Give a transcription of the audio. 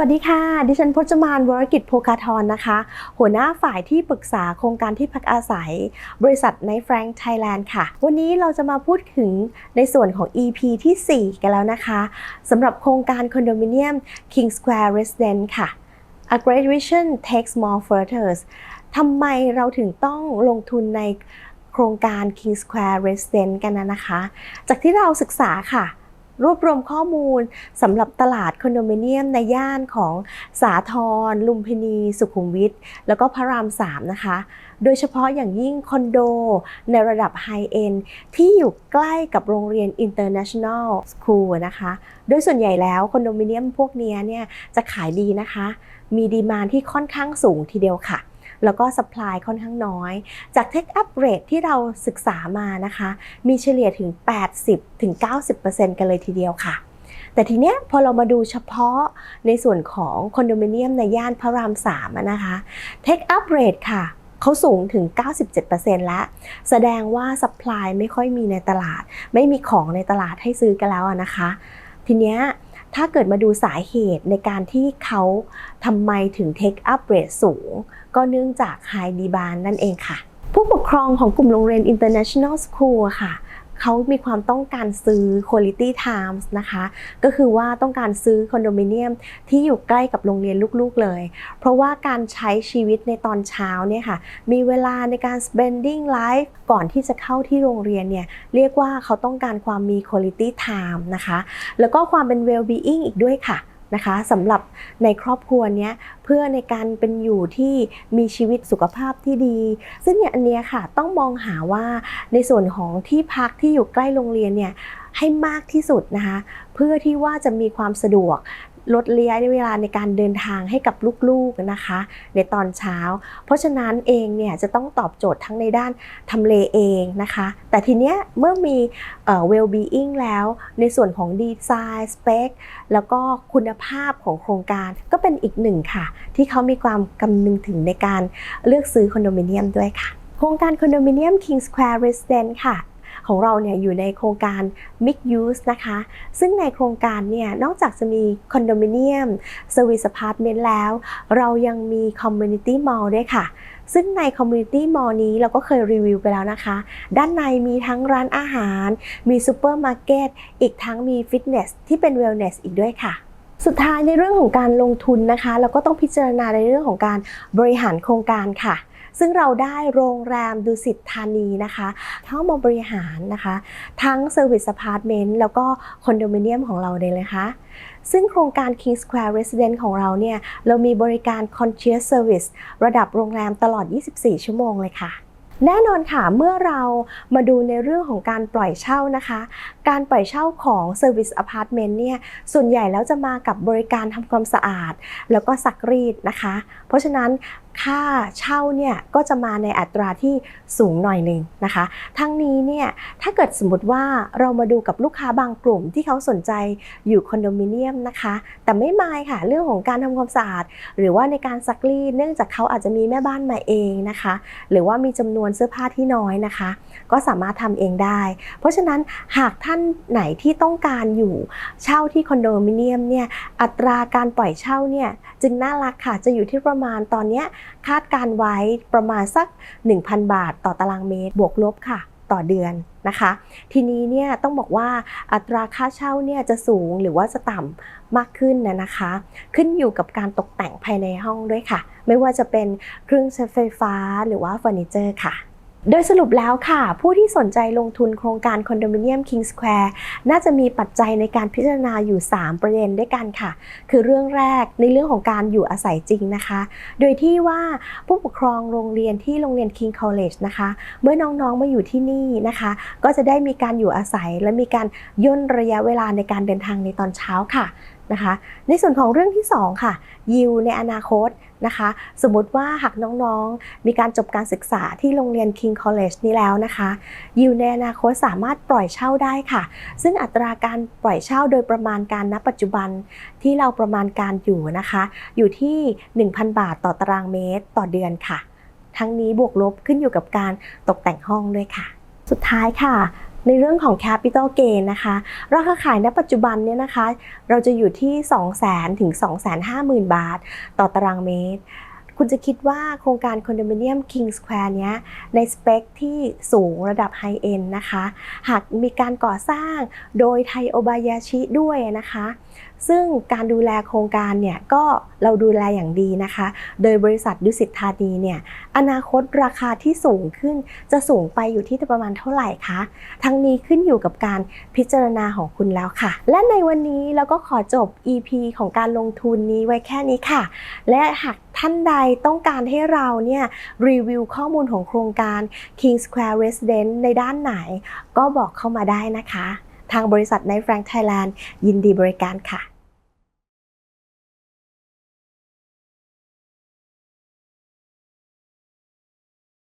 วัสดีค่ะ ดิฉันพจมานวรกิจโพคาทรนะคะ หัวหน้าฝ่ายที่ปรึกษาโครงการที่พักอาศัย บริษัทในแฟรงค์ไทยแลนด์ค่ะ วันนี้เราจะมาพูดถึงในส่วนของ EP ที่ 4 กันแล้วนะคะสำหรับโครงการคอนโดมิเนียม King Square Residence ค่ะ A Great Vision Takes More Photos ทำไมเราถึงต้องลงทุนในโครงการ King Square Residence กันนะนะคะ จากที่เราศึกษาค่ะ รวบรวมข้อมูลสำหรับตลาดคอนโดมิเนียมในย่านของสาทรลุมพินี สุขุมวิทแล้วก็พระราม3นะคะ โดยเฉพาะอย่างยิ่งคอนโดในระดับไฮเอ็นที่อยู่ใกล้กับโรงเรียน International School นะคะ โดยส่วนใหญ่แล้วคอนโดมิเนียมพวกนี้เนี่ยจะขายดีนะคะ มีดีมานที่ค่อนข้างสูงทีเดียวค่ะ แล้วก็สป라이ค่อนข้างน้อย จาก Take Up Rate ที่เราศึกษามานะคะ มีเฉลี่ยถึง 80ถึง90%กันเลยทีเดียวค่ะ แต่ทีเนี้ยพอเรามาดูเฉพาะในส่วนของคอนโดมิเนียมในย่านพระราม3อะนะคะ Take Up Rate ค่ะ เขาสูงถึง 97%แล้ว แสดงว่าสป라이ไม่ค่อยมีในตลาด ไม่มีของในตลาดให้ซื้อกันแล้วอะนะคะ ทีเนี้ย ถ้าเกิดมาดูสาเหตุในการที่เขาทำไมถึง Take Up Rate สูง ก็เนื่องจาก High Demand นั่นเองค่ะ ผู้ปกครองของกลุ่มโรงเรียน International School ค่ะ เขามีความต้องการซื้อ quality times นะคะ ก็คือว่าต้องการซื้อคอนโดมิเนียมที่อยู่ใกล้กับโรงเรียนลูกๆเลย เพราะว่าการใช้ชีวิตในตอนเช้าเนี่ยค่ะ มีเวลาในการ spending life ก่อนที่จะเข้าที่โรงเรียนเนี่ยเรียกว่าเขาต้องการความมี quality time นะคะ แล้วก็ความเป็น well being อีกด้วยค่ะ นะคะสำหรับในครอบครัวเนี้ยเพื่อในการเป็นอยู่ที่มีชีวิตสุขภาพที่ดี ซึ่งเนี่ยอันเนี้ยค่ะต้องมองหาว่าในส่วนของที่พักที่อยู่ใกล้โรงเรียนเนี่ยให้มากที่สุดนะคะ เพื่อที่ว่าจะมีความสะดวก ลดระยะเวลาในการเดินทางให้กับลูกๆนะคะ ในตอนเช้า เพราะฉะนั้นเองเนี่ยจะต้องตอบโจทย์ทั้งในด้านทำเลเองนะคะ แต่ทีเนี้ยเมื่อมีเอ่อ well being แล้ว ในส่วนของดีไซน์สเปคแล้วก็คุณภาพของโครงการก็เป็นอีกหนึ่งค่ะ ที่เขามีความกำนึงถึงในการเลือกซื้อคอนโดมิเนียมด้วยค่ะ โครงการคอนโดมิเนียม King Square Residence ค่ะ ของเราเนี่ยอยู่ในโครงการ Mix Use นะคะ ซึ่งในโครงการเนี่ยนอกจากจะมีคอนโดมิเนียม Service Apartment แล้ว เรายังมี Community Mall ด้วยค่ะซึ่งใน Community Mall นี้เราก็เคยรีวิวไปแล้วนะคะ ด้านในมีทั้งร้านอาหาร มีซูเปอร์มาร์เก็ต อีกทั้งมีฟิตเนสที่เป็น Wellness อีกด้วยค่ะ สุดท้ายในเรื่องของการลงทุนนะคะ เราก็ต้องพิจารณาในเรื่องของการบริหารโครงการค่ะ ซึ่งเราได้โรงแรมดุสิตธานีนะคะเข้ามาบริหารนะคะ ทั้ง Service Apartment แล้วก็คอนโดมิเนียมของเราเลยนะคะซึ่งโครงการ King Square Residence ของเราเนี่ย เรามีบริการ Concierge Service ระดับโรงแรมตลอด 24 ชั่วโมงเลยค่ะแน่นอนค่ะ เมื่อเรามาดูในเรื่องของการปล่อยเช่านะคะ การปล่อยเช่าของ Service Apartment เนี่ยส่วนใหญ่แล้วจะมากับบริการทำความสะอาด แล้วก็ซักรีดนะคะ เพราะฉะนั้นค่าเช่าเนี่ยก็จะมาในอัตราที่สูงหน่อยหนึ่งนะคะ ทั้งนี้เนี่ยถ้าเกิดสมมติว่าเรามาดูกับลูกค้าบางกลุ่มที่เขาสนใจอยู่คอนโดมิเนียมนะคะ แต่ไม่มายค่ะเรื่องของการทำความสะอาด หรือว่าในการซักรีดเนื่องจากเขาอาจจะมีแม่บ้านมาเองนะคะ หรือว่ามีจำนวนเสื้อผ้าที่น้อยนะคะ ก็สามารถทำเองได้ เพราะฉะนั้นหากท่านานไหนที่ต้องการอยู่เช่าที่คอนโดมิเนียมเนี่ยอัตราการปล่อยเช่าเนี่ยจึงน่ารักค่ะจะอยู่ที่ประมาณตอนนี้คาดการไว้ประมาณสัก 1,000 บาทต่อตารางเมตรบวกลบค่ะต่อเดือนนะคะ ทีนี้เนี่ยต้องบอกว่าอัตราค่าเช่าเนี่ยจะสูงหรือว่าจะต่ำมากขึ้นนะนะคะ ขึ้นอยู่กับการตกแต่งภายในห้องด้วยค่ะ ไม่ว่าจะเป็นเครื่องใช้ไฟฟ้าหรือว่าเฟอร์นิเจอร์ค่ะ โดยสรุปแล้วค่ะ ผู้ที่สนใจลงทุนโครงการคอนโดมิเนียม King Square น่าจะมีปัจจัยในการพิจารณาอยู่ 3 ประเด็นด้วยกันค่ะ คือเรื่องแรกในเรื่องของการอยู่อาศัยจริงนะคะ โดยที่ว่าผู้ปกครองโรงเรียนที่โรงเรียน King College นะคะ เมื่อน้องๆมาอยู่ที่นี่นะคะ ก็จะได้มีการอยู่อาศัยและมีการย่นระยะเวลาในการเดินทางในตอนเช้าค่ะ นะคะ ในส่วนของเรื่องที่ 2 ค่ะยิวในอนาคตนะคะ สมมุติว่าหากน้องๆ มีการจบการศึกษาที่โรงเรียน King College นี้แล้วนะคะยิวในอนาคตสามารถปล่อยเช่าได้ค่ะ ซึ่งอัตราการปล่อยเช่าโดยประมาณการณปัจจุบันที่เราประมาณการอยู่นะคะ อยู่ที่ 1,000 บาทต่อตารางเมตรต่อเดือนค่ะ ทั้งนี้บวกลบขึ้นอยู่กับการตกแต่งห้องด้วยค่ะ สุดท้ายค่ะ ในเรื่องของ Capital Gain นะคะราคาขายณปัจจุบันเนี่ยนะคะ เราจะอยู่ที่ 200,000 ถึง 250,000 บาท ต่อตารางเมตร คุณจะคิดว่าโครงการคอนโดมิเนียม King Square เนี้ยในสเปคที่สูงระดับไฮเอ็นนะคะ หากมีการก่อสร้างโดยไทโอบายาชิด้วยนะคะ ซึ่งการดูแลโครงการเนี่ยก็เราดูแลอย่างดีนะคะ โดยบริษัทดุสิตธานีเนี่ยอนาคตราคาที่สูงขึ้นจะสูงไปอยู่ที่ประมาณเท่าไหร่คะ ทั้งนี้ขึ้นอยู่กับการพิจารณาของคุณแล้วค่ะ และในวันนี้เราก็ขอจบ EP ของการลงทุนนี้ไว้แค่นี้ค่ะ และหากท่านใดต้องการให้เราเนี่ยรีวิวข้อมูลของโครงการ King Square Residence ในด้านไหน ก็บอกเข้ามาได้นะคะ ทางบริษัทในแฟรง Thailand ยินดีบริการค่ะ